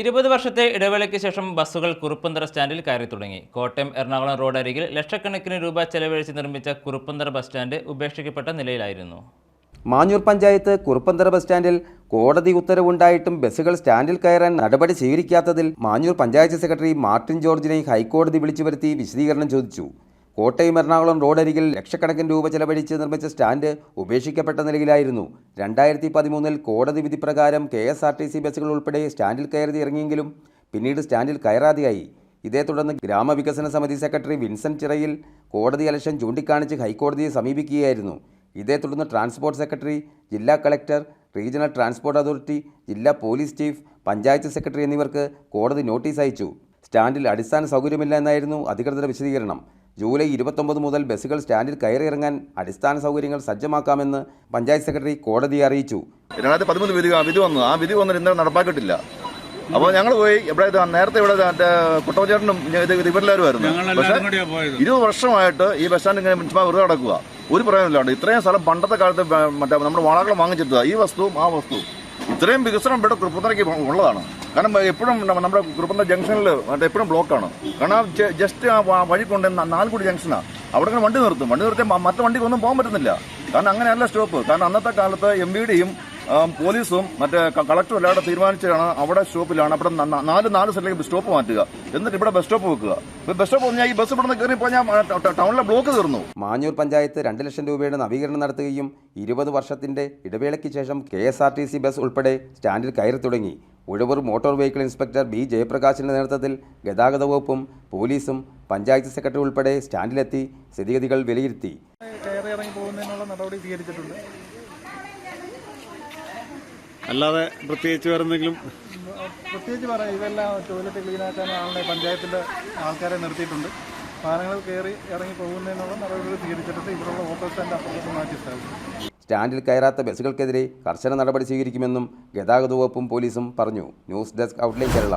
ഇരുപത് വർഷത്തെ ഇടവേളയ്ക്ക് ശേഷം ബസ്സുകൾ കുറുപ്പന്തറ സ്റ്റാൻഡിൽ കയറി തുടങ്ങി. കോട്ടയം എറണാകുളം റോഡ് അരികിൽ ലക്ഷക്കണക്കിന് രൂപ ചെലവഴിച്ച് നിർമ്മിച്ച കുറുപ്പന്തറ ബസ് സ്റ്റാൻഡ് ഉപേക്ഷിക്കപ്പെട്ട നിലയിലായിരുന്നു. മാഞ്ഞൂർ പഞ്ചായത്ത് കുറുപ്പന്തറ ബസ് സ്റ്റാൻഡിൽ കോടതി ഉത്തരവുണ്ടായിട്ടും ബസ്സുകൾ സ്റ്റാൻഡിൽ കയറാൻ നടപടി സ്വീകരിക്കാത്തതിൽ മാഞ്ഞൂർ പഞ്ചായത്ത് സെക്രട്ടറി മാർട്ടിൻ ജോർജിനെ ഹൈക്കോടതി വിളിച്ചു വരുത്തി വിശദീകരണം ചോദിച്ചു. കോട്ടയം എറണാകുളം റോഡരികിൽ ലക്ഷക്കണക്കിന് രൂപ ചെലവഴിച്ച് നിർമ്മിച്ച സ്റ്റാൻഡ് ഉപേക്ഷിക്കപ്പെട്ട നിലയിലായിരുന്നു. രണ്ടായിരത്തി പതിമൂന്നിൽ കോടതി വിധി പ്രകാരം K S R T C ബസ്സുകൾ ഉൾപ്പെടെ സ്റ്റാൻഡിൽ കയറി ഇറങ്ങിയെങ്കിലും പിന്നീട് സ്റ്റാൻഡിൽ കയറാതെയായി. ഇതേ തുടർന്ന് ഗ്രാമവികസന സമിതി സെക്രട്ടറി വിൻസെന്റ് ചിറയിൽ കോടതി അലക്ഷൻ ചൂണ്ടിക്കാണിച്ച് ഹൈക്കോടതിയെ സമീപിക്കുകയായിരുന്നു. ഇതേ തുടർന്ന് ട്രാൻസ്പോർട്ട് സെക്രട്ടറി ജില്ലാ കളക്ടർ റീജിയണൽ ട്രാൻസ്പോർട്ട് അതോറിറ്റി ജില്ലാ പോലീസ് ചീഫ് പഞ്ചായത്ത് സെക്രട്ടറി എന്നിവർക്ക് കോടതി നോട്ടീസ് അയച്ചു. സ്റ്റാൻഡിൽ അടിസ്ഥാന സൗകര്യമില്ല എന്നായിരുന്നു അധികൃതരുടെ വിശദീകരണം. ജൂലൈ ഇരുപത്തൊമ്പത് മുതൽ ബസ്സുകൾ സ്റ്റാൻഡിൽ കയറിയിറങ്ങാൻ അടിസ്ഥാന സൗകര്യങ്ങൾ സജ്ജമാക്കാമെന്ന് പഞ്ചായത്ത് സെക്രട്ടറി കോടതിയെ അറിയിച്ചു. രണ്ടായിരത്തി പതിമൂന്ന് വിധി വിധി വന്നു. ആ വിധി വന്നിട്ട് ഇന്നലെ നടപ്പാക്കിയിട്ടില്ല. അപ്പോൾ ഞങ്ങൾ പോയി ഇവിടെ നേരത്തെ ഇവിടെ ഇത് ഇവരെല്ലാവരുമായിരുന്നു പക്ഷേ പോയത്. ഇരുപത് വർഷമായിട്ട് ഈ ബസ് സ്റ്റാൻഡ് ഇങ്ങനെ ചുമ്മാ വെറുതെ കിടക്കുക ഒരു പ്രയോജനമില്ലാണ്ട് ഇത്രയും സ്ഥലം പണ്ടത്തെ കാലത്ത് മറ്റേ നമ്മുടെ വാളകൾ വാങ്ങിച്ചിട്ടുക ഈ വസ്തുവും ആ വസ്തുവും ഇത്രയും വികസനം ഇവിടെ കുറുപ്പന്തറയ്ക്ക് ഉള്ളതാണ്. കാരണം എപ്പോഴും നമ്മ- നമ്മുടെ കുറുപ്പന്ത ജംഗ്ഷനിൽ എപ്പോഴും ബ്ലോക്കാണ്. കാരണം ജസ്റ്റ് ആ വഴി കൊണ്ട് നാലുകൂടി ജംഗ്ഷനാണ് അവിടെ ഇങ്ങനെ വണ്ടി നിർത്തും. വണ്ടി നിർത്തിയാൽ മ- മറ്റു വണ്ടിക്ക് ഒന്നും പോകാൻ പറ്റുന്നില്ല. കാരണം അങ്ങനെയല്ല സ്റ്റോപ്പ്. കാരണം അന്നത്തെ കാലത്ത് എം ബി ഡിയും പോലീസും മറ്റേ കളക്ടറും എല്ലാവരും തീരുമാനിച്ചാണ് അവിടെ സ്റ്റോപ്പിലാണ്. അവിടെ നാല് നാല് സ്ഥലത്തേക്ക് സ്റ്റോപ്പ് മാറ്റുക. എന്നിട്ട് ഇവിടെ ബസ് സ്റ്റോപ്പ് വെക്കുക. ബസ് സ്റ്റോപ്പ് വന്നാൽ ഈ ബസ് ഇവിടെ നിന്ന് കയറി പോയാൽ ടൗണിലെ ബ്ലോക്ക് തീർന്നു. മാഞ്ഞൂർ പഞ്ചായത്ത് രണ്ട് ലക്ഷം രൂപയുടെ നവീകരണം നടത്തുകയും ഇരുപത് വർഷത്തിന്റെ ഇടവേളയ്ക്ക് ശേഷം കെ ബസ് ഉൾപ്പെടെ സ്റ്റാൻഡിൽ കയറി തുടങ്ങി. Uzhavoor motor vehicle inspector B ജയപ്രകാശിന്റെ നേതൃത്വത്തിൽ ഗതാഗത വകുപ്പും പോലീസും പഞ്ചായത്ത് സെക്രട്ടറി ഉൾപ്പെടെ സ്റ്റാൻഡിലെത്തി സ്ഥിതിഗതികൾ വിലയിരുത്തി. കയറി ഇറങ്ങി പോകുന്നതിനുള്ള നടപടി സ്വീകരിച്ചിട്ടുണ്ട്. അല്ലാതെ പ്രത്യേകിച്ച് വേറെ എന്തെങ്കിലും പ്രത്യേകിച്ച് പറയാം ഇതെല്ലാം ടോയ്ലറ്റ് ക്ലീൻ ആക്കാൻ ആളിനെ പഞ്ചായത്തിന്റെ ആൾക്കാരെ നിർത്തിയിട്ടുണ്ട്. വാഹനങ്ങൾ കയറി ഇറങ്ങി പോകുന്നതിനുള്ള നടപടികൾ സ്വീകരിച്ചിട്ടുണ്ട്. ഇവിടെയുള്ള സ്റ്റാൻഡിൽ കയറാത്ത ബസ്സുകൾക്കെതിരെ കർശന നടപടി സ്വീകരിക്കുമെന്നും ഗതാഗത വകുപ്പും പോലീസും പറഞ്ഞു. News desk outline Kerala.